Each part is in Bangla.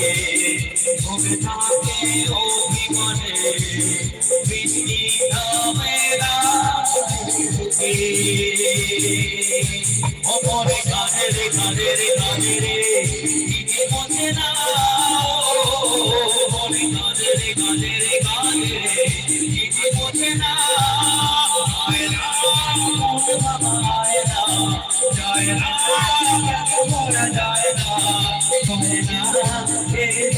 রে কাঁধে রে কাঁধে রে দিদি বোঝে না ওপরে কাঁধে রে কাঁধে রে কাঁধে রে দিদি বোঝে না আয় রাম বাবা আয় রাম জয় রাম মোরা যায় না তোমে না এ জগতে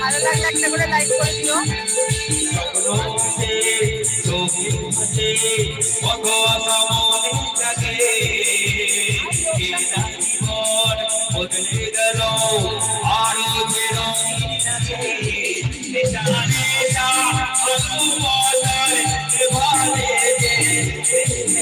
ভালো লাগলে একটা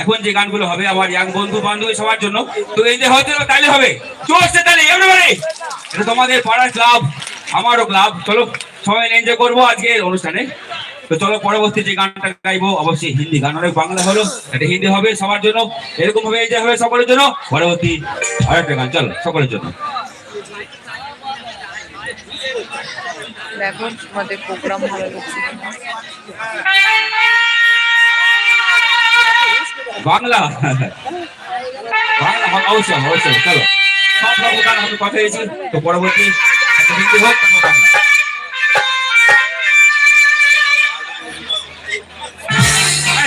এখন যে গানগুলো হবে আমার ইয়াং বন্ধু বান্ধবী সবার জন্য তো এই যে হয়তো তাইলে হবে। চলছে তাহলে এটা তোমাদের পাড়ার ক্লাব আমারও ক্লাব চলো সবাই এনজয় করব আজকে অনুষ্ঠানে। তো চলো পরবর্তী যে গানটা গাইবো অবশ্যই হিন্দি গান। অনেক বাংলা হলো এটা হিন্দি হবে সবার জন্য এরকম ভাবে এই যে হবে সকলের জন্য। পরবর্তী আরেকটা গান চলো সকলের জন্য। দেখো তোমাদের প্রোগ্রাম ভালো লাগছে বাংলা? বাংলা অবশ্যই অবশ্যই চলো। সব রকম গান আমি কথা তো পরবর্তী একটা হোক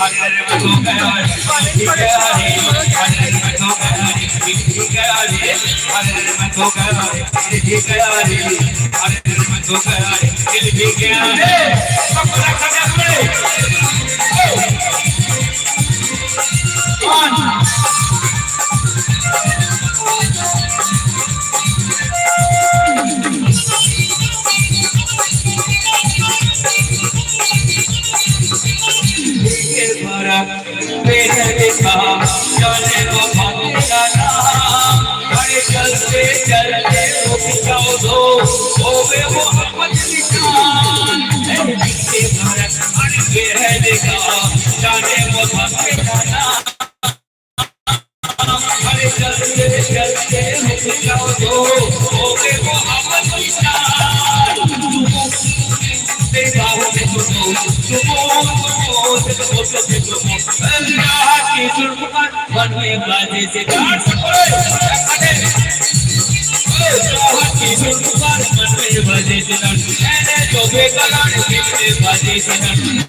अगर मैं तो गया ठीक है अगर मैं तो गया ठीक है अगर मैं तो गया ठीक है अगर मैं तो गया गया रे सब रखा जा बनवे बाजे से डांट पड़े की सुन पर बनवे बाजे से डांट मैंने तो बेकरार बनवे बाजे से डांट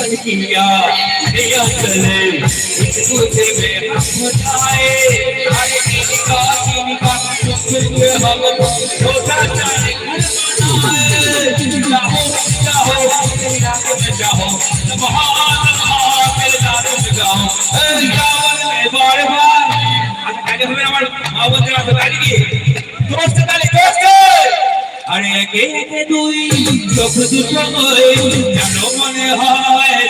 सुनो किया दिया चले तुझे में हम उठाए अरे किनका किनका तुझे हम छोटा जाने चाहो चाहो तेरा में चाहो महान महान मेरे नाम में जाओ रावण में बार बार আগে হবে আমার মা বন্ধুরা তো গাড়ি গিয়ে দোস্ত তালে দোস্ত আরে একে একে দুই চোখ দুটো হয় যেন মনে হয়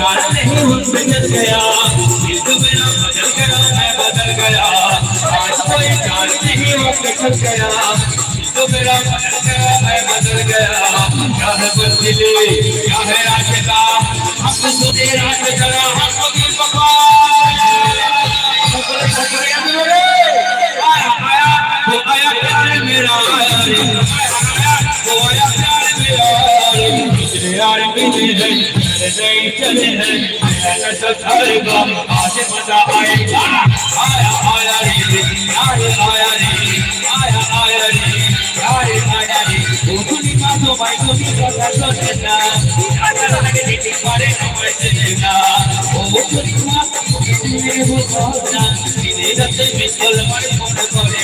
कोई नहीं मुझसे चल गया तो बदल गया मैं बदल गया आज कोई स्टार नहीं मुझसे चल गया तो मेरा बदल गया मैं बदल गया क्या है बदले क्या है रास्ता हम तो रात चला हम तो में है नहीं चले हैं ऐसा थाएगा आज मज़ा आएगा आया आया रे आया आया रे आया आया रे आया आया रे उठनी का तो भाई को भी पता तो चला आया लगे नीचे पड़े तो मर जाएगा उठनी का तो मेरे को कहना मेरे से मिसल मर मर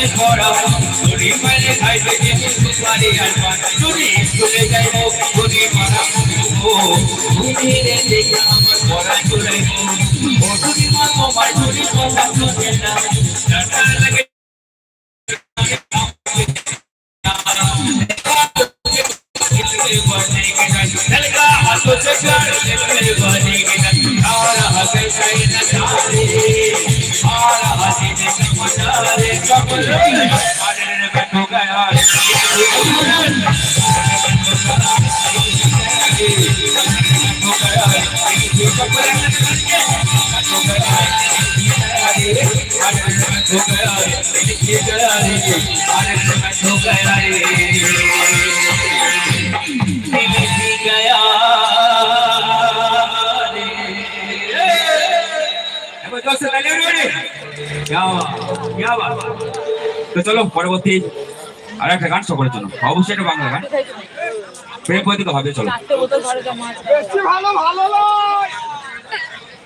পরানে পড়া তুমি মানে খাইতে দিব সুপারি পান। তুমি চলে যাইব তুমি মারা তুমি রে দেখে আমার পড়া চলে ও তুমি মার মোবাইল তুমি কথা শুনে না টাটা লাগে। गया। তো চলো পরবর্তী আর একটা গান সকলের জন্য অবশ্যই একটা বাংলা গান হবে চলো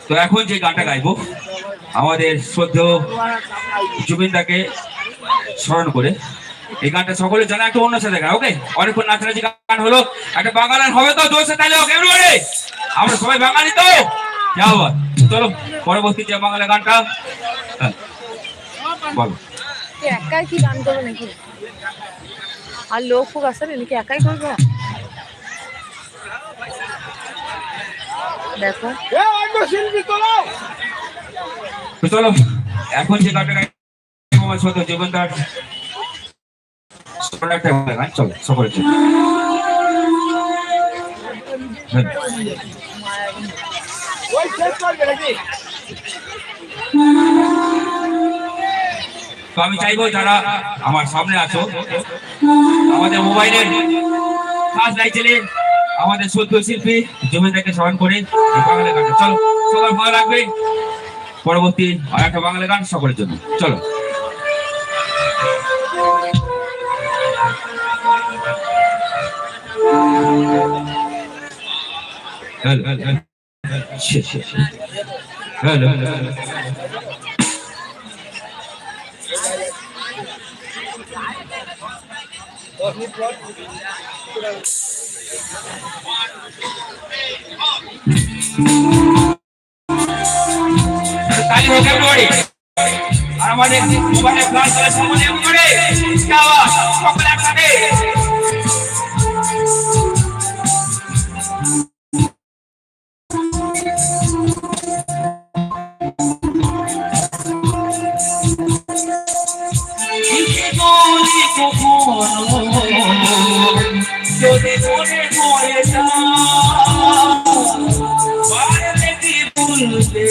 তো এখন যে গানটা গাইবো আমাদের শ্রদ্ধেয় জুবিনদাকে স্মরণ করে এই গানটা সকলে জানা একটু অন্য সাথে গান ওকে অনেকক্ষণ নাচানাচি গান হলো একটা বাঙালান হবে তো জোরসে তাহলে ওকে আমরা সবাই বাঙালি তো যাও চলো পরবর্তী যে বাংলা গানটা হ্যাঁ, বলো। একাই কি গান করবে নাকি? আর লোক ফোক আসে না নাকি একাই করবে? দেখো। চলো এখন যে গানটা আমার শ্রদ্ধেয় একটা গান চলো হ্যাঁ। তো আমি চাইব যারা আমার সামনে আছো, আমাদের মোবাইলের কাজ লাইছিলে আমাদের সদ্য শিল্পী জমিদারকে স্মরণ করে বাংলা গানটা। চলো সবার ভালো লাগবে পরবর্তী আর একটা বাংলা গান সকলের জন্য। চলো। হ্যাঁ হ্যালো হ্যালো। যাচ্ছে হ্যালো তাই হোক আর আমাদের মোবাইলে প্ল্যান করে সম্মানে করে বলি কখনো। যদি মনে পড়ে যা বাইরে কি ভুলবে